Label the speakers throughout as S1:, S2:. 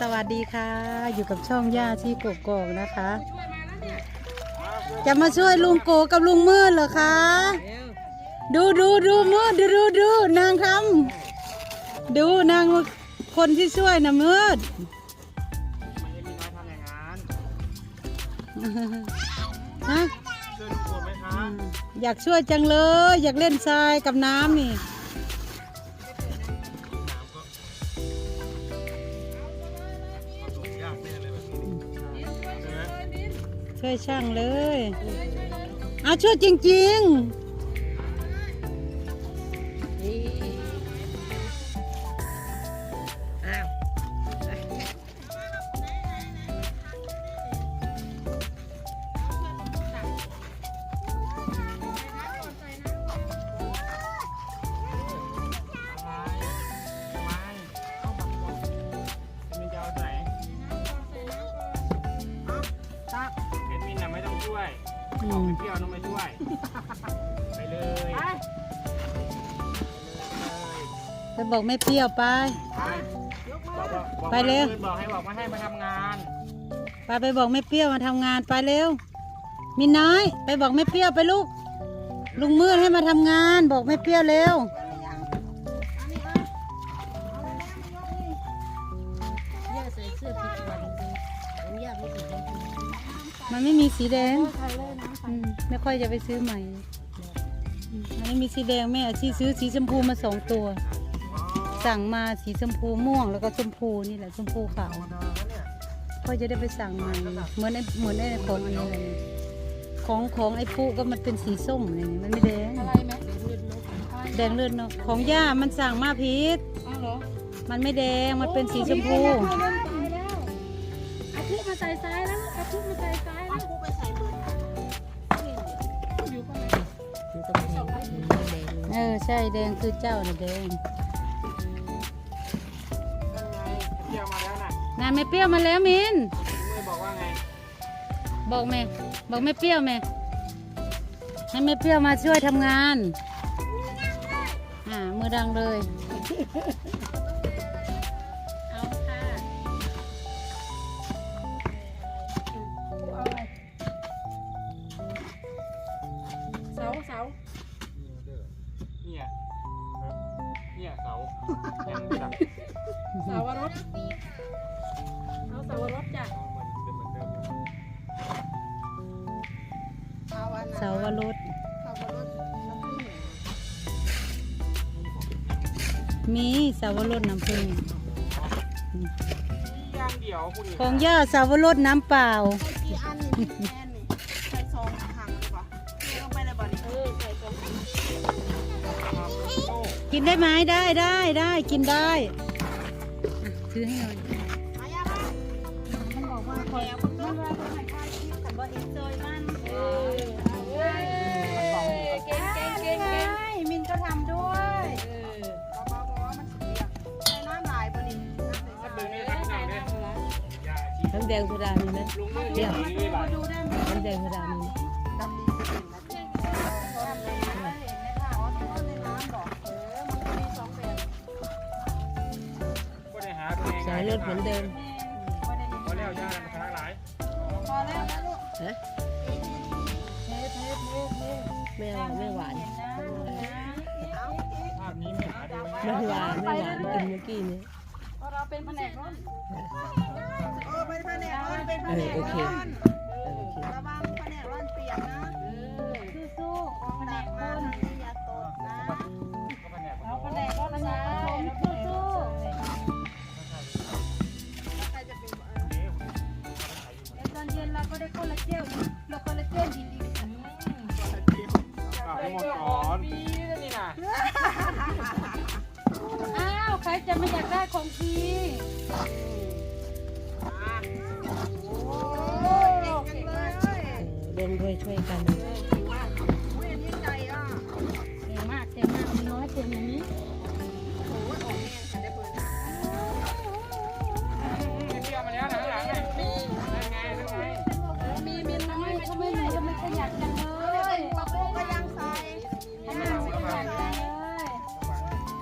S1: สวัสดีค่ะ อยู่กับช่องย่าที่กกอกนะคะ จะมาช่วยลุงโกกับลุงมืดเหรอคะดูดูดูมืดดูดูดูนางทำดูนางคนที่ช่วยนะมืด
S2: ไม่ได้มีน้อยทำอย่างนั้น
S1: ฮะ
S2: ช่วยลูกผมไหมคะ
S1: อยากช่วยจังเลย อยากเล่นทรายกับน้ำนี่
S2: ช่
S1: วยช่างเลย เอาช่วยจริง
S3: อ้
S2: ช่วย
S1: ๆอื
S2: บอก
S1: ม
S2: ไปเที่ยวต้องไม่ช่วย ไปเลยไปเลย
S1: ไปบอกไม่เปรี้ยวไป
S2: ไปบอกบอกบอก
S1: ไปเร็ว
S2: บอกให้บอกมาให้มาทำงาน
S1: ไปไปบอกไม่เปรี้ยวมาทำงานไปเร็ว มินน้อย ไปบอกไม่เปรี้ยวไปลูก ลุงมืดให้มาทำงาน บอกไม่เปรี้ยวเร็ว
S3: ย่า มัน
S1: ไม่มีสีแดงอืมไม่ค่อยจะไปซื้อใหม่อืมมันไม่มีสีแดงแม่อาชีซื้อสีชมพูมาสองตัว สั่งมาสีชมพูม่วงแล้วก็ชมพูนี่แหละชมพูขาวก็จะได้ไปสั่งใหม่เหมือนไอ้เหมือนไอ้ของอันนี้เลยของของไอ้ปุ๊ก็มันเป็นสีส้มอะไรนี่มันไม่แดง
S3: อะไรไหมเลือดนก
S1: แดงเลือดเนาะของย่ามันสั่งมาพีช
S3: อ้าวเหรอ
S1: มันไม่แดงมันเป็นสีชมพู
S3: ตายแล้วเช่
S1: แดงคือเจ้าน่ะแดง
S2: นั่นไงเที่ยวมาแล้วน่ะ
S1: นายไม่เปรี้ยวมาแล้วมิน
S2: มือบอกว่าไง
S1: บอกแม่บอกไม่เปรี้ยวแม่ให้ไม่เปรี้ยวมาช่วยทำงานอ่ามือดังเลย
S2: ยังจับ
S3: เสาวรสเอาเสาวรสจ้ะ
S2: เหมือนเดิมเหมือนเดิม
S1: เสาวรสมีเสาวรสน้ำผึ้ง
S2: ย่างเดี่ยวคุณ
S1: ของย่าเสาวรสน้ำเปล่า
S4: กี่อันนี่แม่นี่ใกิ
S1: นได้ไหมได้ได้ได้กินได้อะซื้อให้หน่อย
S4: มายาบ้า
S1: มันบอกว่า
S4: แถวมันต้องว่าคนให้ค่าคิดแต่บ่เอ็นจอยมัน
S3: เออเอาเว้ยเก่งเก่งเก่งเก่ง
S4: ใช่มินก็ทำด้วย
S3: เออ
S4: เบาๆเพราะว่ามันเสียใส่น้ำลายบ่นี่น้ำใส
S2: ดึงนี่ครับดึงนี่ยาชี
S1: น้ำแดงโซดามีไหม
S2: ลุงมือเดี่ยวนี่บ่
S4: ๆดูได้ไหม
S1: น้ำแดงโซดามีไหม
S4: เอง
S1: สายเลือดเหมือนเดิม
S4: ว่าในนี้
S2: พอแล้วย่าแล้วมันหลาย
S4: พอแล้วนะลูก
S1: ฮะ
S4: เทเทเทเท
S1: ไม่อร่อยไม่หวาน
S4: เห็นนะนะเอา
S2: ภาพนี้ไม่หาดู
S1: ไม่หวานไม่หวานกินเมื่อกี้นี้
S3: เพราะเราเป็นแผนกร่อน
S4: เออเป็นแผนกร้อนเป็นแผนก
S1: เออโอเค
S4: ร้อน
S2: ห้หมดก่อนนี่นะ
S3: อ้าวใครจะไม่อยากได้ของฟรี
S4: โอ้ยเก่งจังเลย
S1: เร่วมด้วยช่วยกัน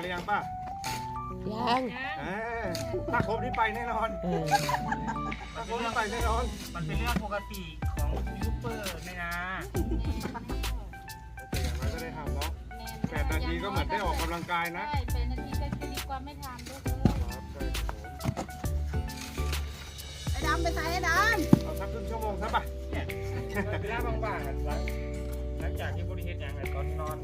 S4: ห
S3: รือยั
S4: ง
S2: ป้า
S5: ยัง
S2: เอ้ยถ้าครบนี่ไปแน่นอน
S5: เออ
S2: ถ้าครบนี่ไปแน่นอน
S6: มันเป็นเรื่องปกติของยูทูบเบอร์ไม่นะ
S2: โอเคอย่างน้อยก็ได้ทำเนาะแปดนาทีก็เหมือนได้ออกกำลังกายนะ
S3: ใช่แปดนาทีก็ดีกว่าไม่ทำลูกเอ้ย
S2: ครับใช่ครับผม
S4: ไอ้ดำไปใส่ไอ้ด
S2: เอาสักครึ่งชั่วโมงซะป่ะ
S6: เนี่ยเวลาว่างๆอะหลังหลังจากที่บริเฮ็ดอย่างไรตอนนอน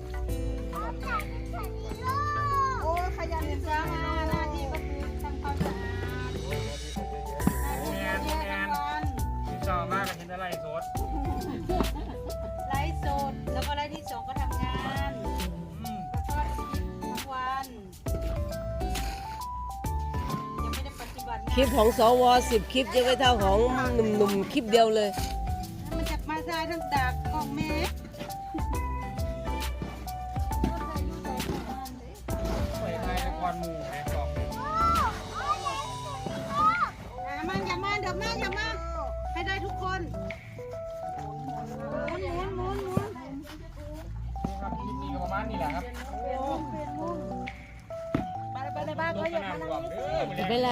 S3: ค
S1: ลิป
S5: ของสวสิบคลิปยังไม่เท่าของหนุ่มๆคลิปเดียวเลย
S1: มันจะมาซ้ายทั้งดากกล้องแม่
S6: สวยไทยในควันหมู่ในกล่อง
S1: อะมันอย่ามาเดี๋ยวมาอย่ามาให้ได้ทุกคนหมุนหมุนหมุนหมุน
S6: นี่ครับคลิปนี้ก็ประมาณนี้แหละครับ
S4: ไม่
S6: เป็
S5: นไร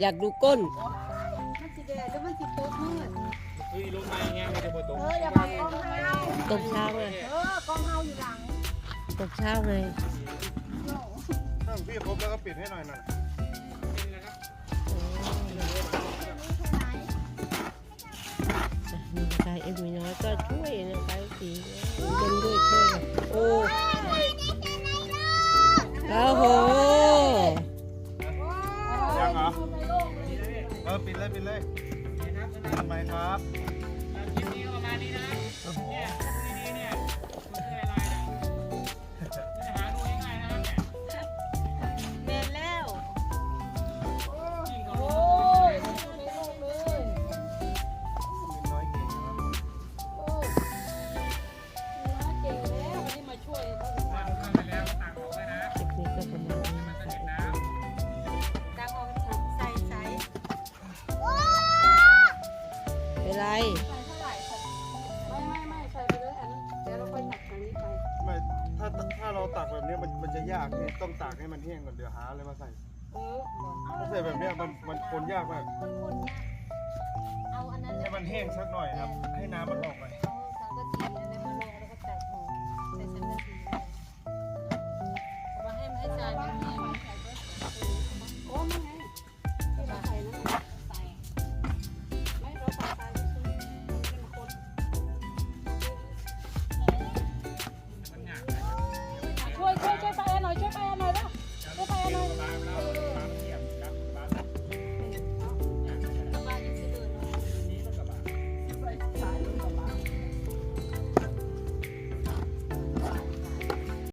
S5: อยากดูก้น
S1: มันสีแดงแล้วมันสีโต๊ะมืด
S6: เฮ้ยลงมาอย่างเงี้ยไม่ได้โปรโต
S4: เอออย่าบังกองเฮา
S5: ตกเช้าไง
S4: เออกองเฮาอยู่หลัง
S5: ตกเช้าไง
S2: ถ้าพี่ครบแล้วก็ปิดให้หน่อยนะ
S5: มีกายเอ็มมีน้อยก็ช่วยนะคะสีเล่นด้วยช่วยโอ้
S2: เลยทำไมครับ
S6: คลิปนี้ก็ประมาณนี้นะเนี่ยดีๆเนี่ยไม่ใช่อะไร
S2: นี้มันมันจะยากนี่ต้องตากให้มันแห้งก่อนเดี๋ยวหาอะไรมาใส่
S4: เออบอก
S2: ถ้าใส่แบบเนี้ยมันมันคนยากมาก
S3: เอาอันนั้น
S2: ให้มันแห้งสักหน่อยครับ ให้น้ำมันออกไป
S3: เอาสังกะสี